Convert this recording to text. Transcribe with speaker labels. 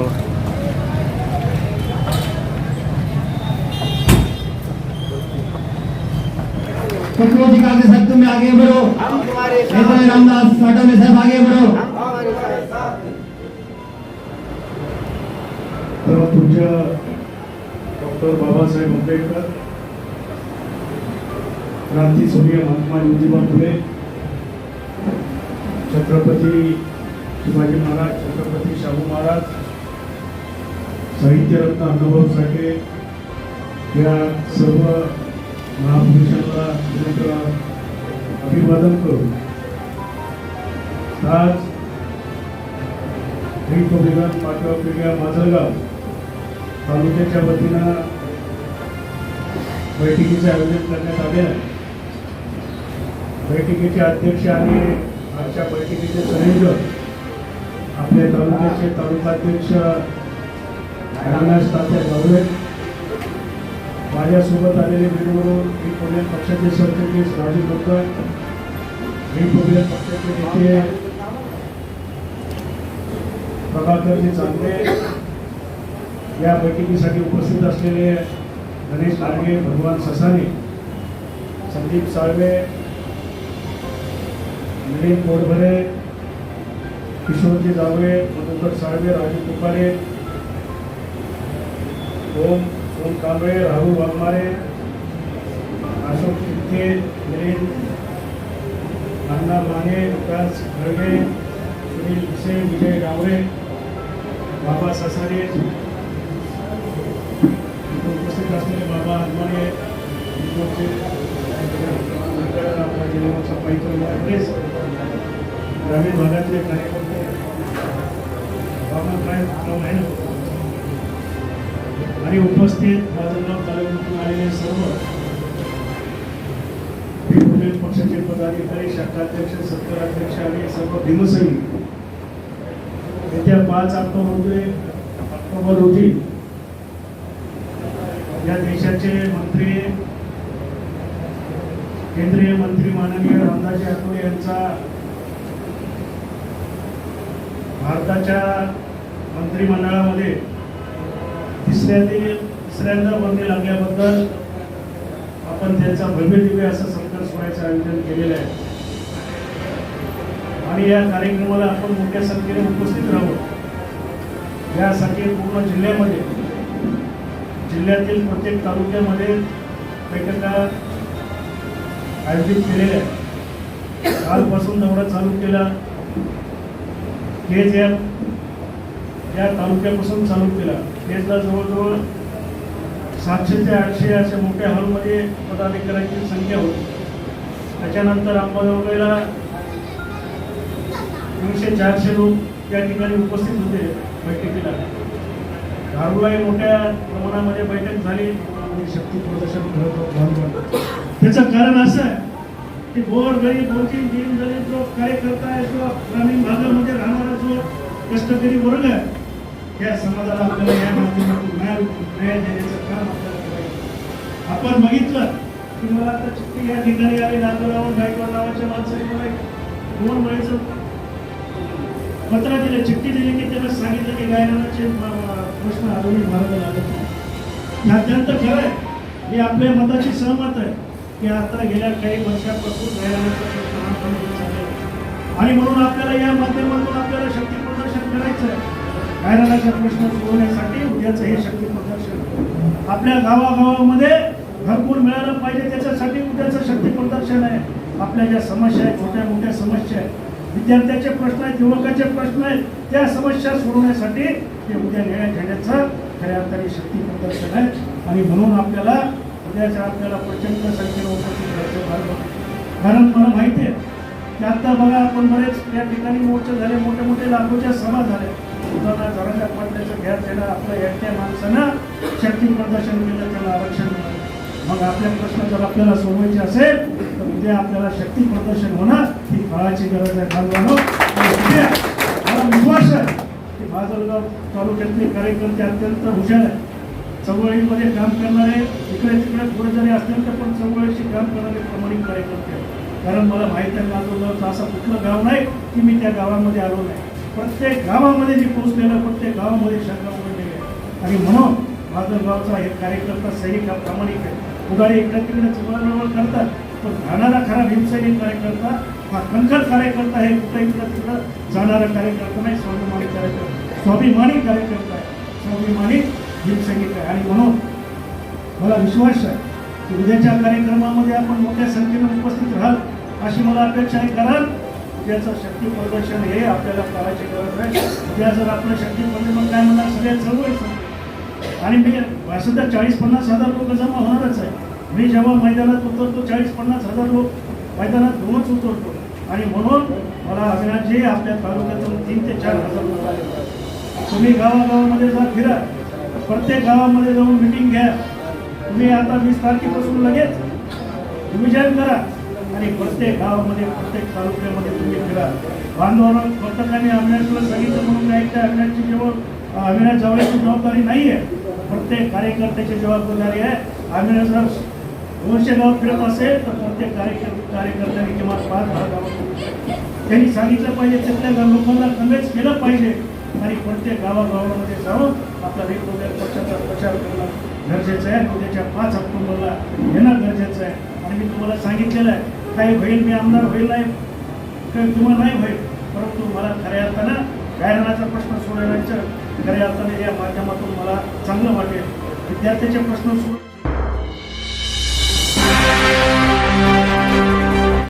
Speaker 1: हो पटलोजी कांग्रेस साहब तुम आगे बढ़ो
Speaker 2: नेताजी
Speaker 1: रामदास साटोले साहब आगे बढ़ो
Speaker 3: तुमच्या डॉक्टर बाबासाहेब आंबेडकर क्रांती सूर्य महात्मा ज्योतिबा फुले छत्रपती शिवाजी महाराज छत्रपती शाहू महाराज साहित्यरत्न अण्णाभाऊ साठे या सर्व महापुरुषांना अभिवादन करून आज Republican party of India Majalgaon तालुक्याच्या वतीनं बैठकीचे आयोजन करण्यात आले आहे. बैठकीचे अध्यक्ष आणि आजच्या बैठकीचे संयोजक आपले तालुक्याचे तालुकाध्यक्ष अविनाश तात्या गावडे माझ्यासोबत आलेले बीडवरून रिपब्लिकन पक्षाचे सरचिटणीस राजू बक्कर रिपब्लिकन पक्षाचे नेते प्रभाकरजी चांगले या बैठकीसाठी उपस्थित असलेले गणेश लाडगे भगवान ससाने संदीप साळवे नवीन कोडभरे किशोरजी जावळे मधुकर साळवे राजू कुपारे ओम ओम कांबळे राहुल वाघमारे अशोक चित्ते मिलिंद अण्णा माने विकास खळगे सुनील भिसे विजय डावरे बाबा ससारे उपस्थित असलेले बाबा हनुमाने आपला जिल्हा सफाई ॲड्रेस ग्रामीण भागातले कार्यकर्ते बाबा काय नाव आहे. ना आणि उपस्थित बाजूगाव तालुक्यातून आलेले सर्व पक्षाचे पदाधिकारी शाखाध्यक्ष सत्तराध्यक्ष आणि सर्व भीमसैनिक येत्या पाच ऑक्टोबर ऑक्टोबर रोजी या देशाचे मंत्री केंद्रीय मंत्री माननीय रामदास आठवले यांचा भारताच्या मंत्रिमंडळामध्ये तिसऱ्या तिसऱ्यांदा बंदी लागल्याबद्दल आपण त्यांचा भव्य दिव्य असं सत्कार सोहळ्याचं आयोजन केलेलं आहे. आणि या कार्यक्रमाला आपण मोठ्या संख्येने उपस्थित राहू. यासाठी पूर्ण जिल्ह्यामध्ये जिल्ह्यातील प्रत्येक तालुक्यामध्ये बैठका आयोजित केलेल्या आहेत. कालपासून दौरा चालू केला. के जे या तालुक्यापासून चालू केला. केजला जवळजवळ सातशे ते आठशे अशा मोठ्या हॉलमध्ये पदाधिकाऱ्यांची संख्या होती. त्याच्यानंतर अंबाजोगाईला तीनशे चारशे लोक या ठिकाणी उपस्थित होते बैठकीला. धारूलाही मोठ्या प्रमाणामध्ये बैठक झाली. शक्ती प्रदर्शन करत त्याचं कारण असं आहे की गोर गरीब दोन-तीन दीन दलित जो कार्यकर्ता आहे किंवा ग्रामीण भागामध्ये राहणारा जो कष्टकरी वर्ग आहे या समाजाला आपल्याला या माध्यमातून न्याय न्याय देण्याचं काम आपल्याला करायचं आपण बघितलं की मला आता चिठ्ठी या ठिकाणी आली नागोलावून गायकवाड नावाच्या माणसाने मला दोन वेळेचं पत्र दिले चिठ्ठी दिली की त्याला सांगितलं की गायनाचे प्रश्न अजूनही मार्ग लागत हे अत्यंत खरं आहे. आपल्या मताशी सहमत आहे की आता गेल्या काही वर्षापासून गायनाचा प्रश्न आणि म्हणून आपल्याला या माध्यमातून आपल्याला शक्ती प्रदर्शन करायचं आहे. गायनाचा प्रश्न सोडवण्यासाठी उद्याचं हे शक्ती प्रदर्शन. आपल्या गावागावामध्ये भरपूर मिळालं पाहिजे त्याच्यासाठी उद्याचं शक्ती प्रदर्शन आहे. आपल्या ज्या समस्या आहेत छोट्या मोठ्या समस्या आहेत विद्यार्थ्याचे प्रश्न आहेत युवकाचे प्रश्न आहेत त्या समस्या सोडवण्यासाठी ते उद्या निर्णय घेण्याचं खऱ्या अर्थाने शक्ती प्रदर्शन आहे. आणि म्हणून आपल्याला उद्याच्या आपल्याला प्रचंड संख्येने उपस्थित राहायचं कारण मला माहिती आहे की आता बघा आपण बरेच या ठिकाणी मोर्चे झाले मोठे मोठे लाखोच्या सभा झाल्या. पाटल्याचं त्याला आपल्या एकट्या माणसानं शक्ती प्रदर्शन केलं त्याला आरक्षण मग आपल्या प्रश्न जर आपल्याला सोडवायचे असेल तर उद्या आपल्याला शक्ती प्रदर्शन होणं ही काळाची गरज आहे. बांधवांनो मला विश्वास आहे की माजलगाव तालुक्यातले कार्यकर्ते अत्यंत हुशार आहेत. चळवळीमध्ये काम करणारे इकडे तिकडे पुढे जरी असतील तर पण चळवळीशी काम करणारे प्रमाणित कार्यकर्ते आहेत. कारण मला माहीत आहे माजलगावचं असं कुठलं गाव नाही की मी त्या गावामध्ये आलो नाही. प्रत्येक गावामध्ये जे पोहोचलेलं प्रत्येक गावामध्ये शाखा उघडलेली आहे आणि म्हणून माझं गावचा हे कार्यकर्ता सैनिक हा प्रामाणिक आहे. उगाडी इकडे तिकडे चुकवळ करतात पण राहणारा खरा भीमसैनिक कार्यकर्ता हा कंकर कार्यकर्ता हे कुठे इकडं तिकडं जाणारा कार्यकर्ता नाही स्वाभिमानी कार्यकर्ता स्वाभिमानी कार्यकर्ता आहे. स्वाभिमानी भीमसैनिक आहे. आणि म्हणून मला विश्वास आहे की उद्याच्या कार्यक्रमामध्ये आपण मोठ्या संख्येने उपस्थित राहाल अशी मला अपेक्षा आहे. कारण उद्याचं शक्ती प्रदर्शन हे आपल्याला करायची गरज आहे उद्या जर आपलं शक्ती प्रदर्शन काय म्हणणार? सगळ्या चळवळीचं आणि मी सध्या चाळीस पन्नास हजार लोक जमा होणारच आहे. मी जेव्हा मैदानात उतरतो चाळीस पन्नास हजार लोक मैदानात घेऊनच उतरतो. आणि म्हणून मला अविनाशजी आपल्या तालुक्यातून तीन ते चार हजार लोक आले. तुम्ही गावागावामध्ये जा फिरा. प्रत्येक गावामध्ये जाऊन मिटिंग घ्या. तुम्ही आता वीस तारखेपासून लगेच नियोजन करा. आणि प्रत्येक गावामध्ये प्रत्येक तालुक्यामध्ये तुम्ही फिरा. बांधवांना प्रत्येकाने अविनाशला सांगितलं म्हणून नाही त्या अविनाशची जेव्हा अविनाश जावळ्याची जबाबदारी नाही आहे प्रत्येक कार्यकर्त्याची जबाबदारी आहे. अविनाश जर दोनशे गाव फिरत असेल तर प्रत्येक कार्यकर्ते कार्यकर्त्यांनी किमान पाच दहा त्यांनी सांगितलं पाहिजे तिथल्या लोकांना कन्व्हिन्स केलं पाहिजे. आणि प्रत्येक गावागावामध्ये जाऊन आपला वेगवेगळ्या पक्षाचा प्रचार करणं गरजेचं आहे. उद्याच्या पाच ऑक्टोबरला येणं गरजेचं आहे. आणि मी तुम्हाला सांगितलेलं आहे काही होईल मी आमदार होईल नाही काही तुम्हाला नाही होईल. परंतु मला खऱ्या अर्थानं गायनाचा प्रश्न सोडवण्याचं खऱ्या अर्थाने या माध्यमातून मला चांगलं वाटेल. विद्यार्थ्याचे प्रश्न सोड